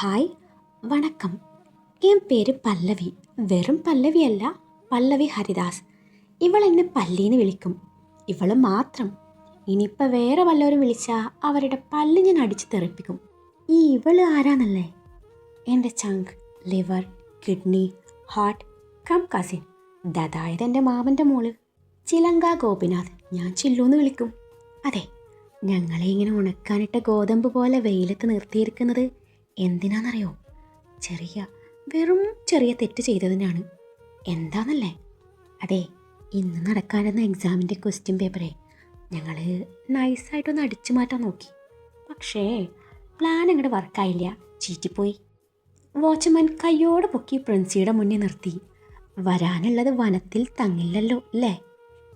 Hi വണക്കം. N പേര് പല്ലവി. വെറും പല്ലവിയല്ല പല്ലവി ഹരിദാസ്. ഇവൾ എന്നെ പല്ലീന്ന് വിളിക്കും. ഇവൾ മാത്രം. ഇനിയിപ്പോൾ വേറെ വല്ലവരും വിളിച്ചാൽ അവരുടെ പല്ല് ഞാൻ അടിച്ച് തെറിപ്പിക്കും. ഈ ഇവൾ ആരാന്നല്ലേ? എന്റെ ചങ്ക് liver kidney heart cum cousin. അതായത് എന്റെ മാമന്റെ മോൾ. ചിലങ്ക ഗോപിനാഥ്. ഞാൻ ചില്ലൂന്ന് വിളിക്കും. അതെ ഞങ്ങളെ ഇങ്ങനെ ഉണക്കാനിട്ട ഗോതമ്പ് പോലെ വെയിലത്ത് നിർത്തിയിരിക്കുന്നത് എന്തിനാണെന്നറിയോ ചെറിയ വെറും ചെറിയ തെറ്റ് ചെയ്തതിനാണ്. എന്താണെന്നല്ലേ അതെ ഇന്ന് നടക്കാനിരുന്ന എക്സാമിന്റെ ക്വസ്റ്റ്യൻ പേപ്പറെ ഞങ്ങൾ നൈസായിട്ടൊന്ന് അടിച്ചു മാറ്റാൻ നോക്കി. പക്ഷേ പ്ലാൻ അങ്ങോട്ട് വർക്കായില്ല ചീറ്റിപ്പോയി. വാച്ച്മാൻ കയ്യോടെ പൊക്കി പ്രിൻസിയുടെ മുന്നിൽ നിർത്തി. വരാനുള്ളത് വനത്തിൽ തങ്ങില്ലല്ലോ അല്ലേ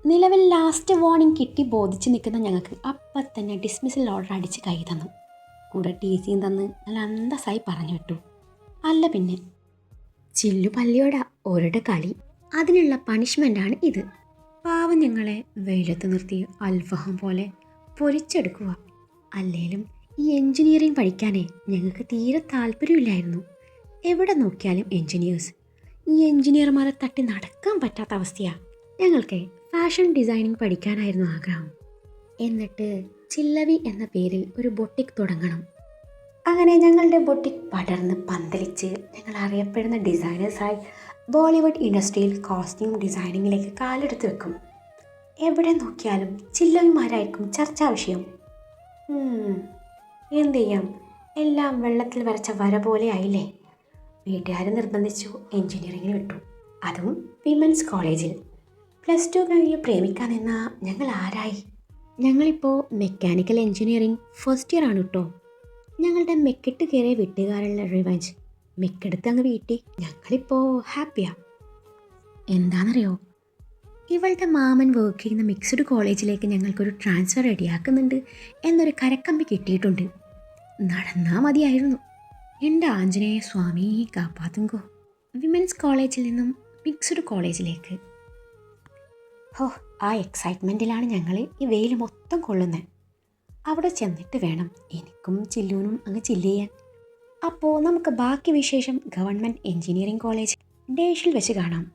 നിലവിൽ ലാസ്റ്റ് വാർണിംഗ് കിട്ടി ബോധിച്ച് നിൽക്കുന്ന ഞങ്ങൾക്ക് അപ്പം തന്നെ ഡിസ്മിസൽ ഓർഡർ അടിച്ച് കൈ തന്നു. കൂടെ ടി സിയും തന്ന് നല്ല അന്തസ്സായി പറഞ്ഞു വിട്ടു അല്ല പിന്നെ. ചില്ലു പല്ലിയോട ഒരുടെ കളി. അതിനുള്ള പണിഷ്മെന്റാണ് ഇത്. പാവം ഞങ്ങളെ വെയിലത്ത് നിർത്തി അൽഫഹം പോലെ പൊരിച്ചെടുക്കുക. അല്ലേലും ഈ എൻജിനീയറിംഗ് പഠിക്കാനേ ഞങ്ങൾക്ക് തീരെ താല്പര്യമില്ലായിരുന്നു. എവിടെ നോക്കിയാലും എൻജിനീയേഴ്സ് ഈ എൻജിനീയർമാരെ തട്ടി നടക്കാൻ പറ്റാത്ത അവസ്ഥയാണ് ഞങ്ങൾക്ക് ഫാഷൻ ഡിസൈനിങ് പഠിക്കാനായിരുന്നു ആഗ്രഹം. എന്നിട്ട് ചില്ലവി എന്ന പേരിൽ ഒരു ബൊട്ടിക് തുടങ്ങണം. അങ്ങനെ ഞങ്ങളുടെ ബൊട്ടിക് പടർന്ന് പന്തലിച്ച് ഞങ്ങൾ അറിയപ്പെടുന്ന ഡിസൈനേഴ്സായി ബോളിവുഡ് ഇൻഡസ്ട്രിയിൽ കോസ്റ്റ്യൂം ഡിസൈനിങ്ങിലേക്ക് കാലെടുത്ത് വെക്കും. എവിടെ നോക്കിയാലും ചില്ലവിമാരായിരിക്കും ചർച്ചാ വിഷയം. എന്തു ചെയ്യാം? എല്ലാം വെള്ളത്തിൽ വരച്ച വര പോലെ ആയില്ലേ? വീട്ടുകാർ നിർബന്ധിച്ചു എൻജിനീയറിങ്ങിന് വിട്ടു. അതും വിമൻസ് കോളേജിൽ. പ്ലസ് ടു കഴിഞ്ഞ് പ്രേമിക്കാൻ നിന്ന ഞങ്ങൾ ആരായി? ഞങ്ങളിപ്പോൾ മെക്കാനിക്കൽ എൻജിനീയറിംഗ് ഫസ്റ്റ് ഇയർ ആണ് കേട്ടോ ഞങ്ങളുടെ മെക്കിട്ട് കയറിയ വീട്ടുകാരുള്ള റിവഞ്ച് മെക്കെടുത്ത് അങ്ങ് വീട്ടി. ഞങ്ങളിപ്പോൾ ഹാപ്പിയാ എന്താണെന്നറിയോ ഇവളുടെ മാമൻ വർക്ക് ചെയ്യുന്ന മിക്സ്ഡ് കോളേജിലേക്ക് ഞങ്ങൾക്കൊരു ട്രാൻസ്ഫർ റെഡിയാക്കുന്നുണ്ട് എന്നൊരു കരക്കമ്പി കിട്ടിയിട്ടുണ്ട്. നടന്നാൽ മതിയായിരുന്നു. എന്റെ ആഞ്ജനേയ സ്വാമി കാപ്പാത്തുങ്കോ. വിമൻസ് കോളേജിൽ നിന്നും മിക്സഡ് കോളേജിലേക്ക് ഹോ ആ എക്സൈറ്റ്മെന്റിലാണ് ഞങ്ങൾ ഈ വെയിൽ മൊത്തം കൊള്ളുന്നത് അവിടെ ചെന്നിട്ട് വേണം എനിക്കും ചില്ലൂനും അങ്ങ് ചില്ല് ചെയ്യാൻ. അപ്പോൾ നമുക്ക് ബാക്കി വിശേഷം ഗവൺമെന്റ് എഞ്ചിനീയറിംഗ് കോളേജ് ഡേഷിൽ വെച്ച് കാണാം.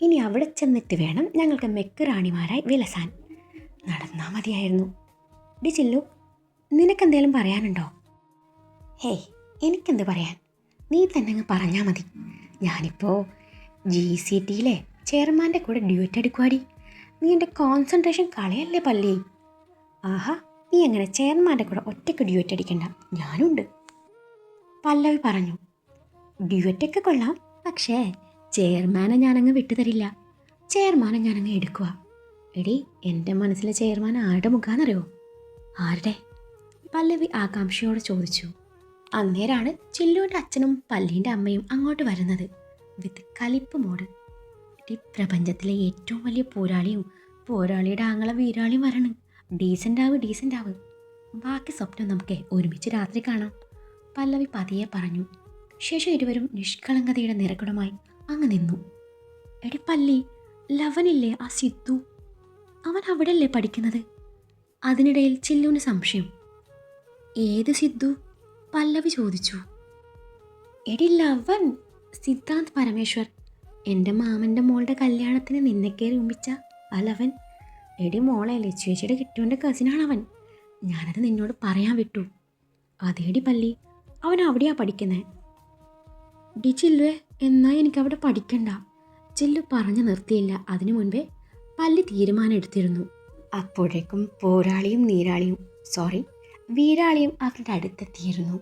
ഇനി അവിടെ ചെന്നിട്ട് വേണം ഞങ്ങൾക്ക് മെക്ക് റാണിമാരായി വിലസാൻ. നടന്നാൽ മതിയായിരുന്നു. ഡി ചില്ലു നിനക്കെന്തേലും പറയാനുണ്ടോ? ഹേയ് എനിക്കെന്ത് പറയാൻ? നീ തന്നെ അങ്ങ് പറഞ്ഞാൽ മതി. ഞാനിപ്പോൾ ജി സി ടിയിലെ ചെയർമാന്റെ കൂടെ ഡ്യൂറ്റ് എടുക്കുവാടി. നീ എന്റെ കോൺസെൻട്രേഷൻ കളയല്ലേ പല്ലി ആഹാ നീ എങ്ങനെ ചെയർമാന്റെ കൂടെ ഒറ്റയ്ക്ക് ഡ്യൂറ്റ് അടിക്കണ്ട? ഞാനുണ്ട്. പല്ലവി പറഞ്ഞു ഡ്യൂറ്റൊക്കെ കൊള്ളാം പക്ഷേ ചെയർമാനെ ഞാനങ്ങ് വിട്ടുതരില്ല. ചെയർമാനെ ഞാനങ്ങ് എടുക്കുക. എടി എന്റെ മനസ്സിലെ ചെയർമാൻ ആരുടെ മുഖാന്നറിയോ? ആരുടെ? പല്ലവി ആകാംക്ഷയോട് ചോദിച്ചു അന്നേരാണ് ചില്ലുവിന്റെ അച്ഛനും പല്ലീന്റെ അമ്മയും അങ്ങോട്ട് വരുന്നത്. വിത്ത് കലിപ്പ് മോഡ് ഈ പ്രപഞ്ചത്തിലെ ഏറ്റവും വലിയ പോരാളിയും പോരാളിയുടെ ആങ്ങള വീരാളിയും വരണം. ഡീസന്റ് ആവ് ബാക്കി സ്വപ്നം നമുക്ക് ഒരുമിച്ച് രാത്രി കാണാം. പല്ലവി പതിയെ പറഞ്ഞു. ശേഷം ഇരുവരും നിഷ്കളങ്കതയുടെ നിറകുടമായി അങ്ങ് നിന്നു. എടി പല്ലി ലവനില്ലേ ആ സിദ്ധു? അവൻ അവിടെയല്ലേ പഠിക്കുന്നത്? അതിനിടയിൽ ചില്ലുവിന് സംശയം. ഏത് സിദ്ധു? പല്ലവി ചോദിച്ചു. എടി ലവൻ സിദ്ധാന്ത് പരമേശ്വർ. എന്റെ മാമന്റെ മോളുടെ കല്യാണത്തിന് നിന്നെ കയറി ഉമ്പിച്ച അലവൻ. എടി മോളെ ലച്ചുവേച്ചിയുടെ കിട്ടുവിന്റെ കസിനാണ് അവൻ. ഞാനത് നിന്നോട് പറയാൻ വിട്ടു. അതേടി പല്ലി അവൻ അവിടെയാ പഠിക്കുന്നത് ഡി ചില്ലുവേ എന്നാ എനിക്കവിടെ പഠിക്കണ്ട. ചില്ലു പറഞ്ഞു നിർത്തിയില്ല. അതിനു മുൻപേ പല്ലി തീരുമാനം എടുത്തിരുന്നു അപ്പോഴേക്കും പോരാളിയും നീരാളിയും സോറി വീരാളിയും അവരുടെ അടുത്തെത്തിയിരുന്നു.